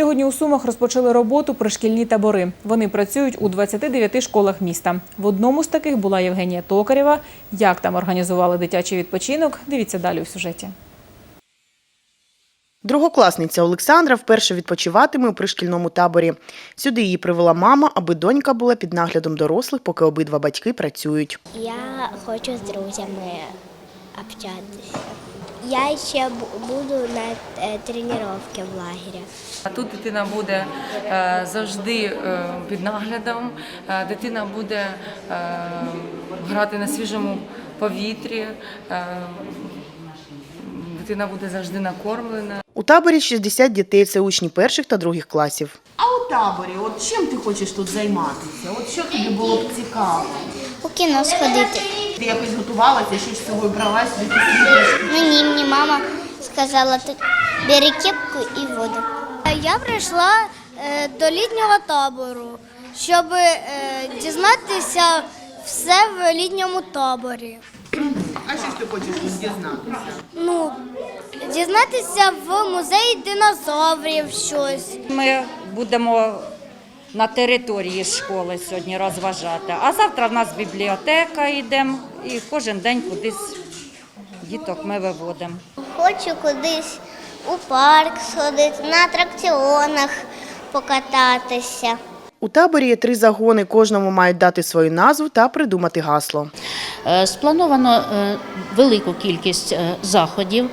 Сьогодні у Сумах розпочали роботу пришкільні табори. Вони працюють у 29 школах міста. В одному з таких була Євгенія Токарєва. Як там організували дитячий відпочинок? Дивіться далі у сюжеті. Другокласниця Олександра вперше відпочиватиме у пришкільному таборі. Сюди її привела мама, аби донька була під наглядом дорослих, поки обидва батьки працюють. Я хочу з друзями общатися. Я ще буду на е, тренування в лагері. А Тут дитина буде е, завжди е, під наглядом, дитина буде грати на свіжому повітрі, дитина буде завжди накормлена. У таборі 60 дітей це учні перших та других класів. А у таборі, от чим ти хочеш тут займатися? От що тобі було б цікаво? У кіно сходити. Ти якось готувалася, що з собою бралась, якісь іграшки? Мені мені мама сказала, ти бери кепку і воду. Я прийшла е, до літнього табору, щоб е, дізнатися все в літньому таборі. А що ж ти хочеш дізнатися? Ну, дізнатися в музеї динозаврів щось. Ми будемо на території школи сьогодні розважати. А завтра в нас бібліотека йдемо і кожен день кудись діток ми виводимо. Хочу кудись у парк сходити, на атракціонах покататися. У таборі є три загони, кожному мають дати свою назву та придумати гасло. Е, Сплановано е, велику кількість е, заходів.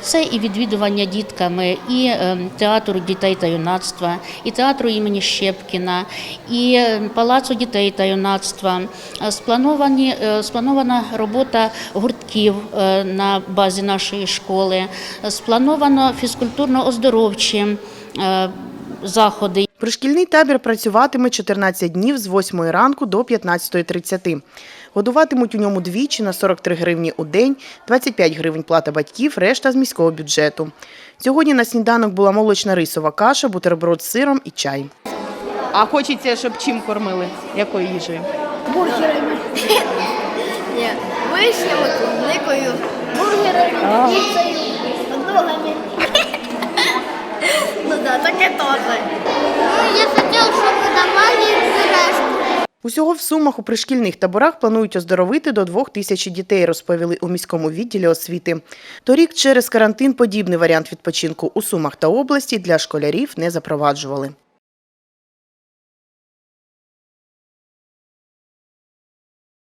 Це і відвідування дітками, і театру дітей та юнацтва, і театру імені Щепкіна, і палацу дітей та юнацтва. Сплановані, спланована робота гуртків на базі нашої школи. Сплановано фізкультурно-оздоровчі заходи. Пришкільний табір працюватиме 14 днів з 8 ранку до 15.30. Годуватимуть у ньому двічі на 43 гривні у день, 25 гривень плата батьків, решта з міського бюджету. Сьогодні на сніданок була молочна рисова каша, бутерброд з сиром і чай. А хочеться, щоб чим кормили? Якою їжею? Ні, вишнями, клубникою, бургерами, піцею, хот-догами. Ну так, таке теж. Ну, я хотів, щоб давали пюрешку. Усього в Сумах у пришкільних таборах планують оздоровити до двох тисяч дітей, розповіли у міському відділі освіти. Торік через карантин подібний варіант відпочинку у Сумах та області для школярів не запроваджували.